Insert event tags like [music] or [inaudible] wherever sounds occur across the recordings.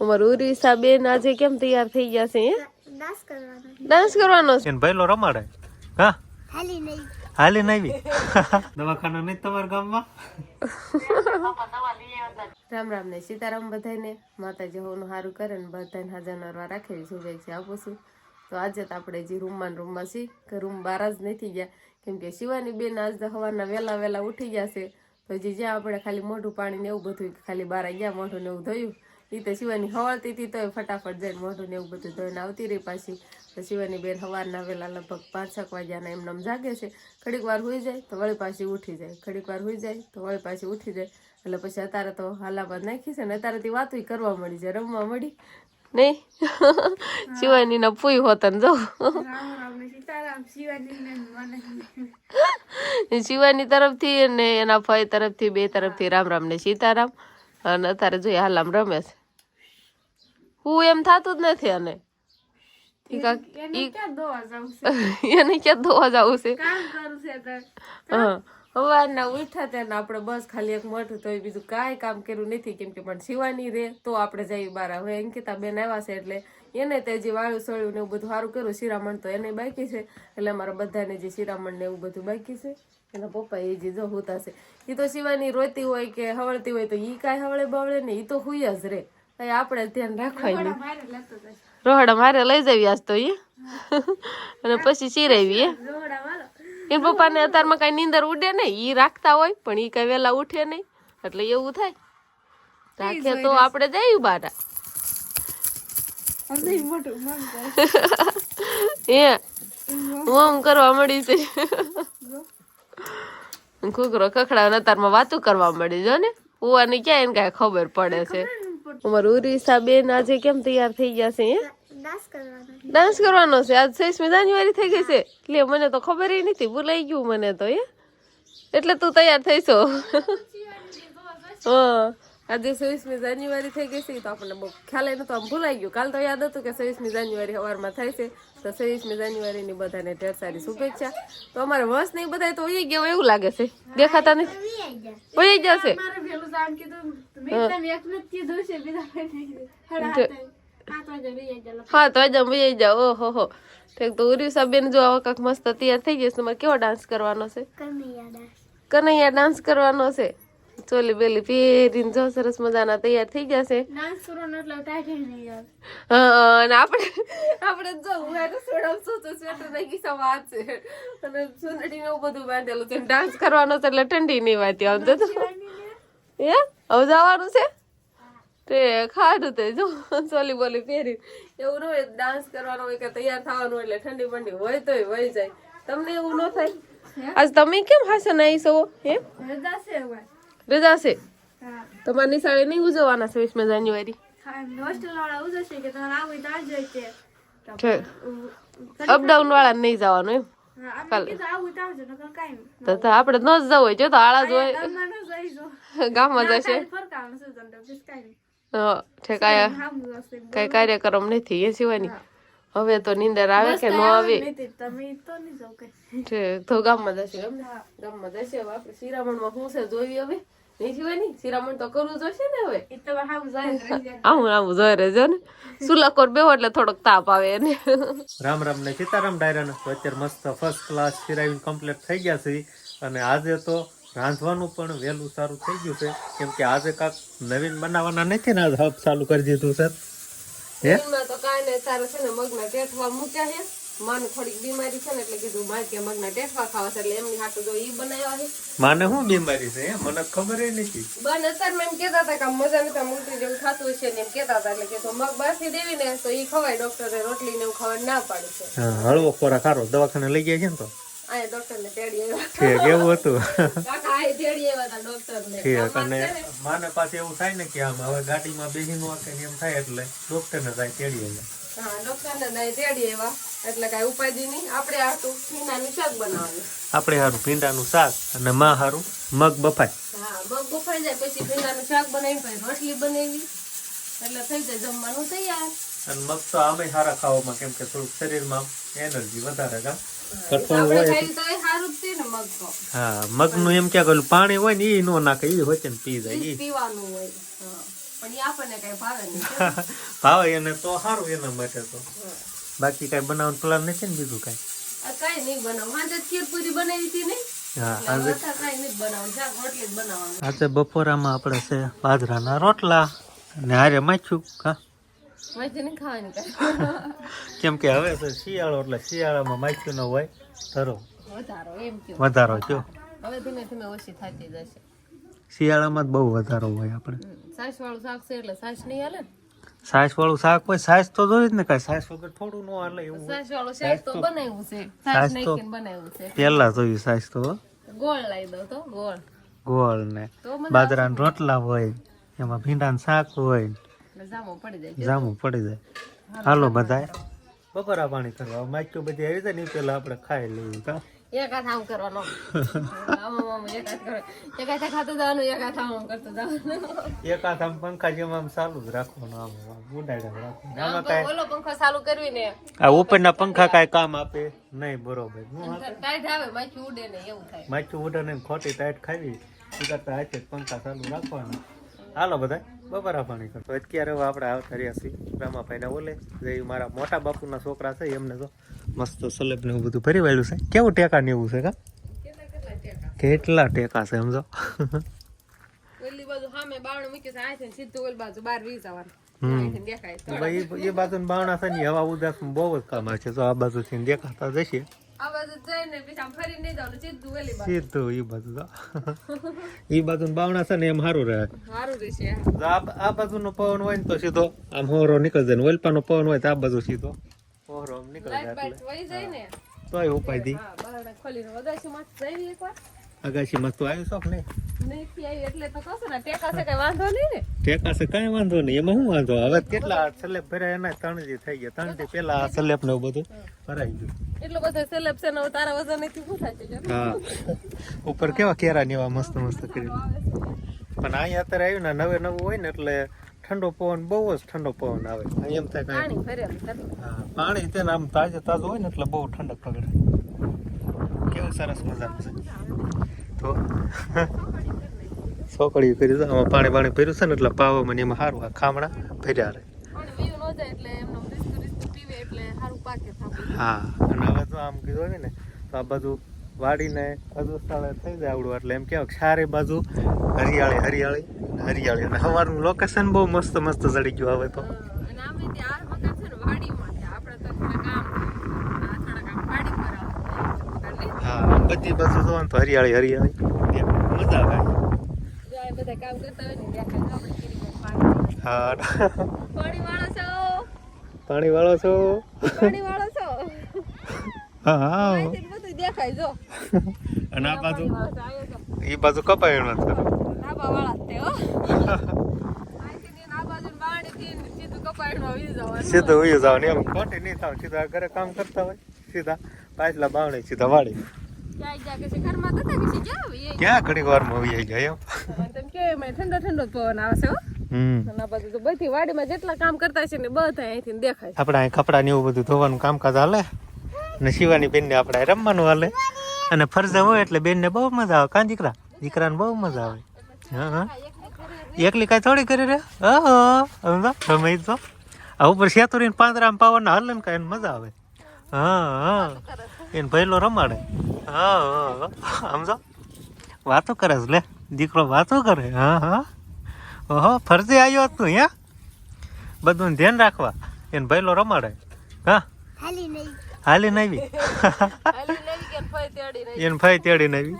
અમારું ઉરીસા બેન આજે કેમ તૈયાર થઈ ગયા છે હે? ડાન્સ કરવાનો. ડાન્સ કરવાનો છે? એને ભૈલો રમાડે. હા? હાલી નહીં હાલી નાવી [laughs] દવાખાના નહીં તમારા ગામમાં? રામ રામ ને સીતારામ બધાને માતાજી હોનું સારું કરે ને બધાને હાજર નરવા રાખેલી શુભેચ્છા આપું છું. તો આજે તો આપણે જે રૂમમાં રૂમમાં છીએ કે રૂમ બહાર જ નથી ગયા. કેમ કે શિવાની બેન આજ તો સવારના વહેલા વહેલા ઉઠી ગયા છે. તો જે જ્યાં આપણે ખાલી મોઢું પાણી ને એવું બધું ખાલી બહાર ગયા મોઢું ને એવું ધોયું. એ તો શિવાની હળતી હતી તોય ફટાફટ જઈને મોઢું ને એવું બધું ધોઈને આવતી રહી પાછી. તો શિવાની બેન સવારના વહેલા લગભગ પાંચ છ વાગ્યાના એમને એમ જાગે છે. ઘડીક વાર હોઈ જાય તો વળી પાછી ઉઠી જાય. ઘડીક વાર હોઈ જાય તો વળી પાછી ઉઠી જાય. એટલે પછી અત્યારે તો હાલાબાદ નાખી છે ને અત્યારેથી વાતું કરવા મળી છે રમવા મળી. નહીં? શિવાની ના પૂઈ હોતન જો. શિવાની તરફથી અને એના ભાઈ તરફથી બે તરફથી રામ રામ ને સીતારામ. અને અત્યારે જોઈએ હાલામ રમે છે. હું એમ થતું જ નથી અને [laughs] એને ક્યાં ધોવા જવું છે? સવારના ઉઠા ત્યાં આપણે બસ ખાલી એક મોઢું તો બીજું કાંઈ કામ કર્યું નથી કેમ કે પણ શિવાની રે તો આપણે જઈએ બાર હવે અંકિતા બેન આવ્યા છે એટલે એને તે જે વાળું સળ્યું ને એવું બધું સારું કર્યું. શિરામણ તો એને બાકી છે. એટલે અમારા બધાને જે શિરામણ ને એવું બધું બાકી છે. એના પપ્પા એ જે જો હોતા છે. એ તો શિવાની રોતી હોય કે હવળતી હોય તો ઈ કાંઈ હવળે બવળે ને એ તો હુઈ જ રે. આપણે ધ્યાન રાખવાય રોહડા મારે લઈ જવી આજ તો એ અને પછી ચીરાવી એ એ પપ્પાને અત્યારમાં કઈ નીંદર ઉડે નહીં ઈ રાખતા હોય પણ ઈ કઈ વેલા ઉઠે નહીં એટલે એવું થાય. રાખે તો આપણે જઈએ બારા. એ ઓમ કરવા મળી છે. ઘૂઘરો કખડા અત્યારમાં વાતું કરવા મળી જો ને. ઉવાની ક્યાં એને કાંઈ ખબર પડે છે. અમારું ઉરીસા બેન આજે કેમ તૈયાર થઈ ગયા છે હે? ડાન્સ કરવાનો છે. આજ છવ્વીસમી જાન્યુઆરી થઈ ગઈ છે. એટલે મને તો ખબર નથી. ભૂલાઈ ગયું મને તો એ એટલે તું તૈયાર થઈશો. હા. આજે છવ્વીસમી જાન્યુઆરી થઈ ગઈ છે તો આપણને બહુ ખ્યાલ નતો આમ ભૂલાઈ ગયું. કાલ તો યાદ હતું કે છવ્વીસમી જાન્યુઆરી સવારમાં થાય છે. તો છવ્વીસમી જાન્યુઆરીની બધાને ઢેર સારી શુભેચ્છા. તો અમારે વંશ નહીં બધા તો ઓઈ ગયા એવું લાગે છે. દેખાતા નથી. ઓઈ જશે હા તો આજે વહી જાઓ. ઓહો હો. ઠીક તો ઉરીસા બેન જો આવા કાંક મસ્ત તૈયાર થઈ જશે તમારે કેવો ડાન્સ કરવાનો છે? કનૈયા ડાન્સ કરવાનો છે? ચોલી બેલી પહેરીને જો સરસ મજાના તૈયાર થઈ ગયા ડાન્સ કરવાનો એટલે ટાઈટ નહીં યાર હા અને આપણે આપણે જો હું આ રસોડામાં શું સ્વેટર નાખી સા વાત છે. અને સુંદડી ને બધું બાંધેલું છે. ડાન્સ કરવાનો છે એટલે ઠંડી નહીં વાતી આમ તો એ હવે જવાનું છે? તે ખાધું તે જો ચોલી બોલી પહેરી એવું ન હોય ડાન્સ કરવાનો હોય કે તૈયાર થવાનું એટલે ઠંડી બંડી હોય તોય વહી જાય. તમને એવું ન થાય? આજ તમે કેમ હાસે નહીં છો હે? રજા છે રજા છે? તમારી નિશાળે નહીં ઉજવવાના છે વીસમી જાન્યુઆરી? હોસ્ટેલ વાળા ઉજવશે કે તમારે આવું તો આવજો કે અપડાઉન વાળા નહીં જવાનું એમ? આપણે ન જ જવું હોય જો તો આળા જ હોય. [laughs] ગામમાં જઈશું જશે? બીજું કાંઈ કાર્યક્રમ નથી એ સિવાયની હવે તો નીંદર આવે કે ન આવે તમે તો ગામમાં જશે એમ? ગામમાં જશે હવે આપણે શિરામણમાં શું છે જોઈ હવે? નહીં સિવાયની શિરામણ તો કરવું જોશે ને હવે? આવું આવું જોઈ રહેજો ને. સુલાકોર બેવો એટલે થોડોક તાપ આવે એને. રામ રામ ને સીતારામ ડાયરાને તો અત્યારે મસ્ત ફર્સ્ટ ક્લાસ ફિરાવીને કમ્પ્લીટ થઈ ગયા છે. અને આજે તો રાંધવાનું પણ વહેલું સારું થઈ ગયું છે. કેમ કે આજે કાંક નવીન બનાવવાના નથી ને આજે હબ ચાલુ કરી દીધું સર હે? તો કાંઈ નહીં તારે છે ને મગના ટેઠવા મૂક્યા છે. માને થોડીક બીમારી છે ને એટલે કીધું મારે કે મગના ટેઠવા ખાવા છે એટલે એમની હાટુ જો ઈ બનાવ્યા છે. માને શું બીમારી છે મને ખબર ય નથી. બન અત્યારમાં એમ કહેતા હતા કે મજા નથી ઉલટી જેવું થતું છે ને એમ કહેતા હતા એટલે કીધું મગ બાસી દેવી ને તો ઈ ખવાય ડોક્ટરે રોટલી ને એવું ખાવા ના પાડી છે. હા, હળવો ખોરાક સારો દવાખાને લઈ ગયા છે ને તો? આ ડોક્ટર ને તેડી આવ્યા. એવું હતું. આ આવ્યા હતા ડોક્ટર ને. ઠીક અને માને પાસે એવું થાય ને કે આમ હવે ગાડીમાં બેસી નો કે એમ થાય એટલે ડોક્ટરને જાય તેડી હા ડોક્ટર ને જાય તેડી આવ્યા. એટલે કાંઈ ઉપાધિ નહીં. આપણે હારું ભીંડાનું શાક બનાવવાનું. આપણે હારું ભીંડાનું શાક અને માં સારું મગ બફાય. હા મગ બફાઈ જાય પછી ભીંડાનું શાક બનાવી પછી રોટલી બનાવી. એટલે થઈ જાય જમવાનું તૈયાર. અને મગ તો આમે સારા ખાવામાં કેમ કે થોડુંક શરીરમાં એનર્જી વધારે કા? કઠોળ હોય ને હા મગનું એમ ક્યાં કહેલું પાણી હોય ને એ નો નાખે એ હોય ને પી જાય પીવાનું હોય. [laughs] ભાવે એને તો સારું એના માટે તો. બાકી કઈ બનાવવાનું પ્લાન નથી ને બીજું કઈ? કાંઈ નહીં બનાવી. હતી બનાવવાનું. આજે બપોરામાં આપણે છે બાજરાના રોટલા. અને હારે માખ્યું કા માહિતી નહીં ખાવાની કાંઈ કેમ કે હવે તો શિયાળો એટલે શિયાળામાં માખ્યું ન હોય ધરો વધારો એમ વધારો કયો હવે ધીમે ધીમે ઓછી થતી જશે શિયાળામાં જ બહુ વધારો હોય આપણે સાસ વાળું શાક છે એટલે સાસ નહીં હાલે સાસ વાળું શાક હોય સાસ તો જોઈએ જ ને કાંઈ સાસ વગર થોડું ન હાલે એવું. સાસ વાળું શાક તો બનાવ્યું છે સાસ તો- બનાવ્યું છે પહેલા જોયું સાસ તો ગોળ લાવી દો તો ગોળ ગોળ ને બાજરાના રોટલા હોય એમાં ભીંડાનું શાક હોય જામો પડી જાય. જામું પડી જાય. હાલો બધા બપોરા પાણી કરવા. માખ્યું બધી આવી જાય ને પેલા આપણે ખાઈ લેવું કા? એક હાથ આમ કરવાનો. આમ આમ આમ એક હાથ કરો. એક હાથે ખાતું જવાનું એક હાથ આમ આમ કરતું જવાનું. એક હાથ આમ પંખા જેમ આમ ચાલુ જ રાખવાનું આમ આમ ઉડાડ્યા રાખવાનું. આમાં કાંઈ ઓલો પંખો ચાલુ કરવી ને આ ઉપરના પંખા કાંઈ કામ આપે નહીં બરોબર. ટાઈટ આવે માખી ઉડે ને એવું થાય. માખ્યું ઉડે ને ખોટી ટાઈટ ખાવી. એ કરતા હાથે પંખા ચાલુ રાખવાના. હાલો બધા બપોરા પાણી કરતો અત્યારે હવે આપણે આવતા રહ્યા છીએ. રામાભાઈના ઓલે જે મારા મોટા બાપુના છોકરા છે એમને તો મસ્ત સલેબ ને એવું બધું ફરી વાળ્યું છે. કેવું ટેકા ને એવું છે કા? કેટલા ટેકા છે સમજો એ બાજુ બાવણા છે ને હવા ઉદાસ બહુ જ કામ છે. તો આ બાજુ થી દેખાતા જશે બાજુ સીધું ઓલી બાજુ ઈ બાજુ તો બાવણા છે ને એમ સારું રહે આ બાજુનો પવન હોય ને તો સીધો આમ હોરો નીકળી જાય ને ઓલપાનો પવન હોય તો આ બાજુ સીધો હોરો આમ નીકળી જાય તોય ઉપાય દી હા બારણે માં એકવાર અગાશી શોખ ને? તો ટેકા છે કઈ વાંધો નહીં એમાં શું વાંધો? હવે કેટલા સલેબ ભરાય એના? ત્રણ જે થઈ ગયા ત્રણ દી પેલા સલેબ ને બધું ભરાઈ ગયું. એટલો બધો સલેબ છે ને તારા વજન નથી શું છે હા. ઉપર કેવા કેરા ને એવા મસ્ત મસ્ત કરી પણ અહીંયા અત્યારે આવ્યું ને નવે નવું હોય ને એટલે ઠંડો પવન બહુ જ ઠંડો પવન આવે. એમ થાય પાણી પાણી તેને આમ તાજે તાજું હોય ને એટલે બહુ ઠંડક પકડે. કેવું સરસ મજાનું છે. તો સોકડી કરી દો આમાં પાણી પાણી ભર્યું છે ને એટલે પાવામાં એમાં સારું આ ખામણા ભર્યા રહે. હા અને હવે તો આમ કીધું હોય ને તો આ બધું વાડીને અદુસ્તાળે થઈ જાય આવડું. એટલે એમ કહેવાય કે ચારે બાજુ હરિયાળી હરિયાળી હરિયાળી. અને સવારનું લોકેશન બહુ મસ્ત મસ્ત ચડી ગયું આવે તો હા બધી બાજુ જોવો ને તો હરિયાળી હરિયાળી. મજા આવે. હા પાણી વાળો છો? પાણી વાળો છો? હા દેખાય જો અને આ બાજુ. એ ધાબા વાળા તે હો. સીધું આવી ઉયું જાવ ને એમ ખોટી નહીં થાવ. સીધા ઘરે કામ કરતા હોય સીધા પાછલા બાવણી સીધા વાળી. ક્યાં આવી એ? ક્યાં ઘડી વારમાં ઉઈ જાય એમ? ઠંડો ઠંડો જ પવન આવે છે હો. અને આ બાજુ તો બધી વાડીમાં જેટલા કામ કરતા છે ને બધા અહીંથી દેખાય આપણે અહીં કપડા ને એવું બધું ધોવાનું કામકાજ હાલે? અને શિવાની બેનને આપણે રમવાનું હાલે. અને ફરજા હોય એટલે બેનને બહુ મજા આવે. કાં દીકરા? દીકરાને બહુ મજા આવે. હા હા. એકલી કાંઈ થોડી કરી રે ઓહો સમજો રમે તો આ ઉપર શેતુરીને પાંદરામ પાવાના હાલે ને કાંઈ મજા આવે. હા હા. એને ભૈલો રમાડે. હા સમજો વાતો કરે છે, લે. દીકરો વાતો કરે. હા હા. ઓહો, ફરજે આવ્યો તું હે બધું ધ્યાન રાખવા. એને ભૈલો રમાડે. હા. હાલી હાલી તેડી નાવી એને ફાઈ તેડીને આવી?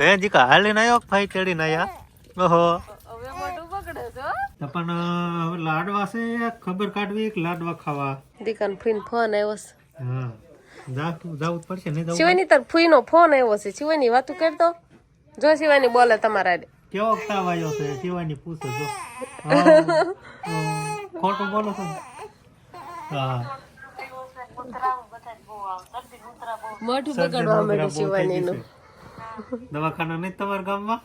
હે જીકા હાલીને આવ્યો ફાઈ તેડી નાયા ઓહો. હવે મોઢું પકડે છે હો. પણ હવે લાડવા છે ખબર કાઢવી કે લાડવા ખાવા. દીકાન ફૂઈન ફોન આવ્યો છે. હા. જાવું પડશે નહીં શિવાની તાર ફૂઈનો ફોન આવ્યો છે. શિવાની વાતું કરતો જો શિવાની બોલે તમારા. કેવો તાવ આવ્યો છે? શિવાની પૂછો જો. [laughs] ખોટું બોલો છો હા. મોઢું બગાડવા માંડ્યું શિવાનીનું દવાખાના નહીં તમારા ગામમાં?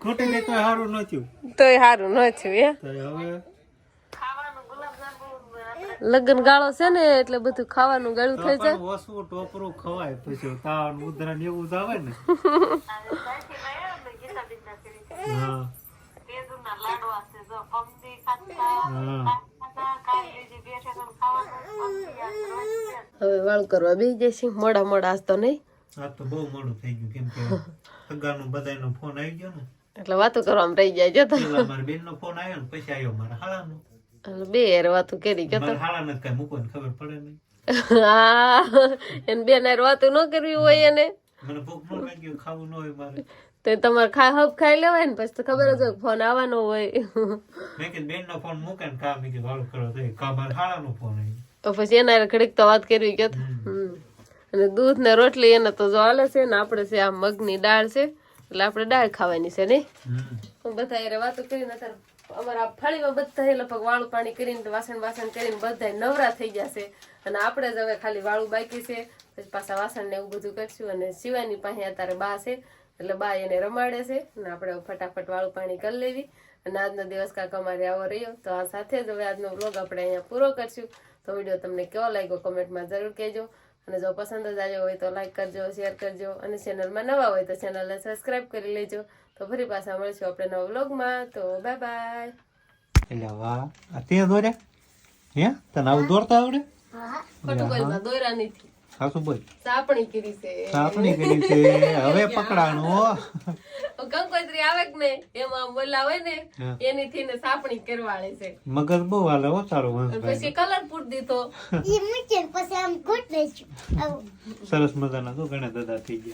ખોટી નહીં તો સારું ન થયું. તોય સારું ન થયું હે? હવે લગ્ન ગાળો છે ને એટલે બધું ખાવાનું ગાળું થઈ જાય. ઓછું ટોપરું ખવાય પછી તાવ ઉધરા એવું જ આવે ને. [laughs] હા. હવે વાળ કરવા બે જઈશું. મોડા મોડા આજ તો નહીં. આ તો બહુ મોડું થઈ ગયું કેમ કે સગાનો બધાયનો ફોન આવી ગયો ને. એટલે વાતો કરવામાં રહી જાય જતો. પેલા મારા બેન નો ફોન આવ્યો ને પછી આવ્યો મારા હાળાનો. એટલે બે યાર વાતો કરી ગયો મારા હાળાને કઈ મૂકવાની ખબર પડે નહીં. હા એને બે નાર વાતો ન કરવી હોય એને. મને ભૂખ ન લાગી ખાવું ન હોય મારે. તો તમારે ખા હબ ખાઈ લેવાય ને પછી તો ખબર જ હોય ફોન આવવાનો હોય. મેં કીધું બેન નો ફોન મૂકે ને કામ મેં કીધું વાળું કરો તો કા હાળાનો ફોન તો પછી એના ઘડીક તો વાત કરવી કે અને દૂધ ને રોટલી એને તો જો હાલે છે ને આપણે છે આ મગની દાળ છે એટલે આપણે દાળ ખાવાની છે નહીં હું બધા એ વાતો કરીને અમારા ફાળીમાં બધા એ લગભગ વાળું પાણી કરીને વાસણ વાસણ કરીને બધા નવરા થઈ જશે અને આપણે જ હવે ખાલી વાળું બાકી છે. પછી પાછા વાસણ ને એવું બધું કરશું અને શિવાની પાસે અત્યારે બા છે. એટલે બા એને રમાડે છે અને આપણે ફટાફટ વાળું પાણી કરી લેવી. અને આજનો દિવસ કાંક અમારે આવો રહ્યો. તો આ સાથે જ હવે આજનો વ્લોગ આપણે અહીંયા પૂરો કરશું. તો વીડિયો તમને કેવો લાગ્યો કોમેન્ટમાં જરૂર કહેજો. અને જો પસંદ જ આવ્યો હોય તો લાઈક કરજો શેર કરજો. અને ચેનલમાં નવા હોય તો ચેનલને સબસ્ક્રાઈબ કરી લેજો. તો ફરી પાછા મળીશું આપણે નવા વ્લોગમાં તો બાય બાય એટલે વાહ આ તે દોર્યા? હે? તને આવું દોરતા આવડે? ખોટું બોલમાં દોરા નથી. સાસુ બોલ સાપણી કરી છે. સાપણી કરી છે. હવે પકડાણો. કંકોત્રી આવે કે નહીં? એમાં બોલાવે ને એની થી ને સાપણી કરવાળી છે. મગજ બહુ હાલે હો તારો વંશભાઈ. પછી કલર પૂર દીધો. એ મૂકે પછી આમ ઘૂંટ લઈશું સરસ મજાના તો ઘણા દાદા થઈ ગયા.